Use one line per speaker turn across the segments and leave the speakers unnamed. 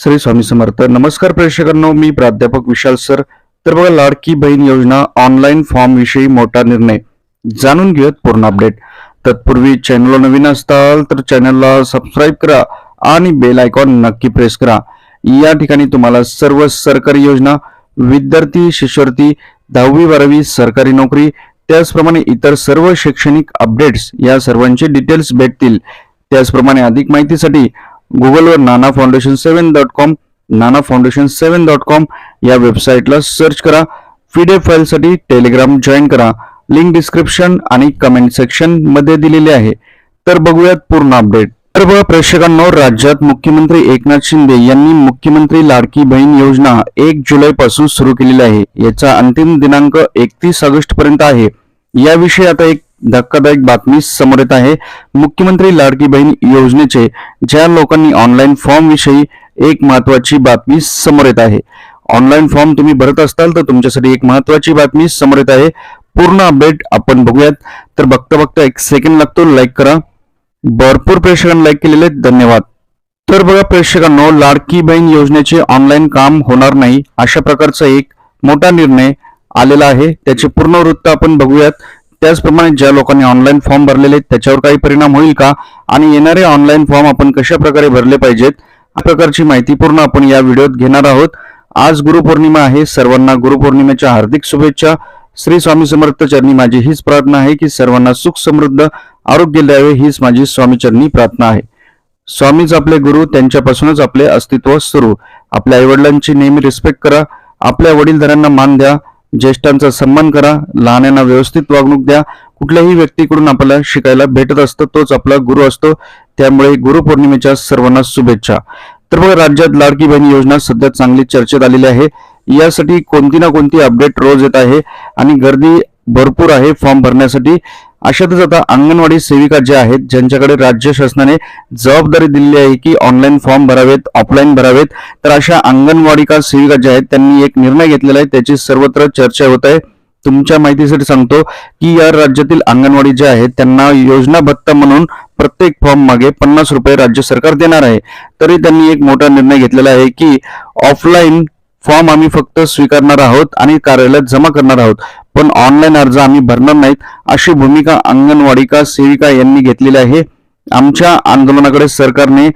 श्री स्वामी समर्थ. नमस्कार प्रेक्षकांनो मी प्राध्यापक विशाल सर. तर बघा लाडकी बहीण योजना ऑनलाईन फॉर्म विषयी मोठा निर्णय. जाणून घेऊयात पूर्ण अपडेट. तत्पूर्वी चॅनलला नवीन असताल तर चॅनलला सबस्क्राईब करा आणि बेल आयकॉन नक्की प्रेस करा. या ठिकाणी तुम्हाला सर्व सरकारी योजना विद्यार्थी शिष्यवृत्ती दहावी बारावी सरकारी नोकरी त्याचप्रमाणे इतर सर्व शैक्षणिक अपडेट्स या सर्वांचे डिटेल्स भेटतील. त्याचप्रमाणे अधिक माहितीसाठी गुगलवर Nana foundation seven dot com Nana foundation seven dot com या वेबसाईटला सर्च करा. पीडीएफ फाईलसाठी टेलिग्राम जॉईन करा. लिंक डिस्क्रिप्शन आणि कमेंट सेक्शनमध्ये दिलेले आहे. तर बघूयात पूर्ण अपडेट तर बघा प्रेक्षकांनो राज्यात मुख्यमंत्री एकनाथ शिंदे यांनी मुख्यमंत्री लाडकी बहीण योजना एक जुलै पासून सुरू केलेली आहे. याचा अंतिम दिनांक एकतीस ऑगस्ट पर्यंत आहे. याविषयी आता एक धक्कादायक बातमी समोर येत आहे. मुख्यमंत्री लाडकी बहीण योजनेचे ज्या लोकांनी ऑनलाईन फॉर्म विषयी एक महत्वाची बातमी समोर येत आहे. ऑनलाईन फॉर्म तुम्ही भरत असाल तर तुमच्यासाठी एक महत्वाची बातमी समोर येत आहे. पूर्ण अपडेट आपण बघूयात. तर बघता बघता एक सेकंड लागतो. लाईक करा. भरपूर प्रेक्षकांनी लाईक केलेले आहेत. धन्यवाद. तर बघा प्रेक्षकांनो लाडकी बहीण योजनेचे ऑनलाईन काम होणार नाही. अशा प्रकारचा एक मोठा निर्णय आलेला आहे. त्याचे पूर्ण वृत्त आपण बघूयात. त्याचप्रमाणे ज्या लोकांनी ऑनलाईन फॉर्म भरलेले आहेत त्याच्यावर काही परिणाम होईल का? आणि येणारे ऑनलाईन फॉर्म आपण कशा प्रकारे भरले पाहिजेत? या प्रकारची माहिती पूर्ण आपण या व्हिडिओत घेणार आहोत. आज गुरुपौर्णिमा आहे. सर्वांना गुरुपौर्णिमेच्या हार्दिक शुभेच्छा. श्री स्वामी समर्थ चरणी माझी हीच प्रार्थना आहे की सर्वांना सुख समृद्ध आरोग्य द्यावे हीच माझी स्वामी चरणी प्रार्थना आहे. स्वामीच आपले गुरु त्यांच्यापासूनच आपले अस्तित्व सुरू. आपल्या आईवडिलांची नेहमी रिस्पेक्ट करा. आपल्या वडीलधाऱ्यांना मान द्या. ज्येष्ठांचा सन्मान करा लहानांना व्यवस्थित वागणूक द्या. कुठल्याही व्यक्तीकडून आपल्याला शिकायला भेटत असतं तोच आपला गुरु असतो. त्यामुळे गुरुपौर्णिमेच्या सर्वांना शुभेच्छा. तर बघा राज्यात लाडकी बहीण योजना सध्या चांगली चर्चेत आलेली आहे. यासाठी कोणती ना कोणती अपडेट रोज येत आहे आणि गर्दी भरपूर आहे फॉर्म भरण्यासाठी. अशातच आता अंगणवाडी सेविका ज्या आहेत ज्यांच्याकडे राज्य शासनाने जबाबदारी दिलेली आहे की ऑनलाईन फॉर्म भरावेत ऑफलाईन भरावेत तर अशा अंगणवाडिका सेविका ज्या आहेत त्यांनी एक निर्णय घेतलेला आहे त्याची सर्वत्र चर्चा होत आहे. तुमच्या माहितीसाठी सांगतो की या राज्यातील अंगणवाडी ज्या आहेत त्यांना योजना भत्ता म्हणून प्रत्येक फॉर्म मागे पन्नास रुपये राज्य सरकार देणार आहे. तरी त्यांनी एक मोठा निर्णय घेतलेला आहे की ऑफलाईन फॉर्म आम्ही फक्त स्वीकारणार आहोत आणि कार्यालयात जमा करणार आहोत. पण ऑनलाईन अर्ज आम्ही भरणार नाहीत अशी भूमिका अंगणवाडिका सेविका यांनी घेतलेली आहे. आमच्या आंदोलनाकडे सरकारने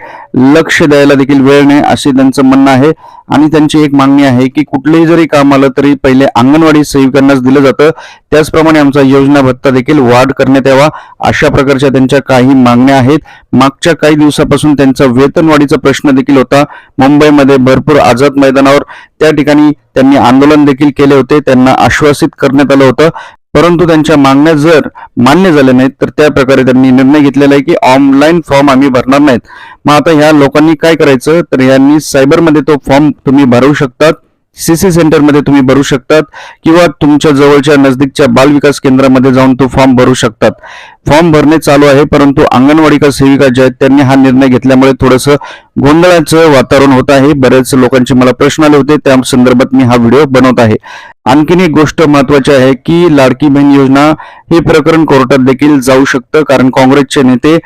लक्ष द्यायला देखील वेळ नाही असे त्यांचं म्हणणं आहे. आणि त्यांची एक मागणी आहे की कुठलेही जरी काम आलं तरी पहिले अंगणवाडी सेविकांनाच दिलं जातं. त्याचप्रमाणे आमचा योजना भत्ता देखील वाढ करण्यात यावा अशा प्रकारच्या त्यांच्या काही मागण्या आहेत. मागच्या काही दिवसापासून त्यांचा वेतनवाढीचा प्रश्न देखील होता. मुंबईमध्ये भरपूर आझाद मैदानावर त्या ठिकाणी त्यांनी आंदोलन देखील केले होते. त्यांना आश्वासित करण्यात आलं होतं. परंतु त्यांच्या मागण्या जर मान्य झाल्या नाहीत तर त्या प्रकारे त्यांनी निर्णय घेतलेला आहे की ऑनलाईन फॉर्म आम्ही भरणार नाहीत. मग आता ह्या लोकांनी काय करायचं? तर यांनी सायबरमध्ये तो फॉर्म तुम्ही भरू शकतात. सीसी सेंटरमध्ये तुम्ही भरू शकतात किंवा तुमच्या जवळच्या नजदीकच्या बाल विकास केंद्रामध्ये जाऊन तो फॉर्म भरू शकतात. फॉर्म भरणे चालू आहे परंतु अंगणवाडिका सेविका ज्या आहेत त्यांनी हा निर्णय घेतल्यामुळे थोडंसं गोंधळाचं वातावरण होत आहे. बरेच लोकांचे मला प्रश्न आले होते त्या संदर्भात मी हा व्हिडिओ बनवत आहे. आणखीन एक गोष्ट महत्वाची आहे की लाडकी बहीण योजना हे प्रकरण कोर्टात देखील जाऊ शकतं कारण काँग्रेसचे नेते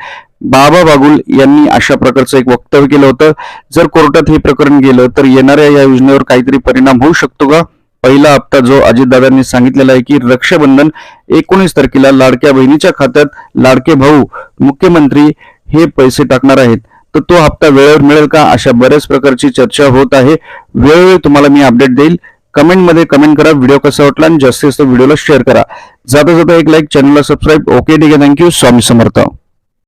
बाबा बागुल यांनी अशा प्रकारचं एक वक्तव्य केलं होतं. जर कोर्टात हे प्रकरण गेलं तर येणाऱ्या या योजनेवर काहीतरी परिणाम होऊ शकतो का? पहिला हप्ता जो अजितदादांनी सांगितलेला आहे की रक्षाबंधन एकोणीस तारखेला लाडक्या बहिणीच्या खात्यात लाडके भाऊ मुख्यमंत्री हे पैसे टाकणार आहेत. तर तो हप्ता वेळेवर मिळेल का? अशा बऱ्याच प्रकारची चर्चा होत आहे. वेळोवेळी तुम्हाला मी अपडेट देईल. कमेंटमध्ये कमेंट करा. व्हिडिओ कसा वाटला आणि जास्तीत जास्त व्हिडिओला शेअर करा. जाता जाता एक लाईक चॅनलला सबस्क्राईब. ओके ठीक आहे. Thank you. स्वामी समर्थ.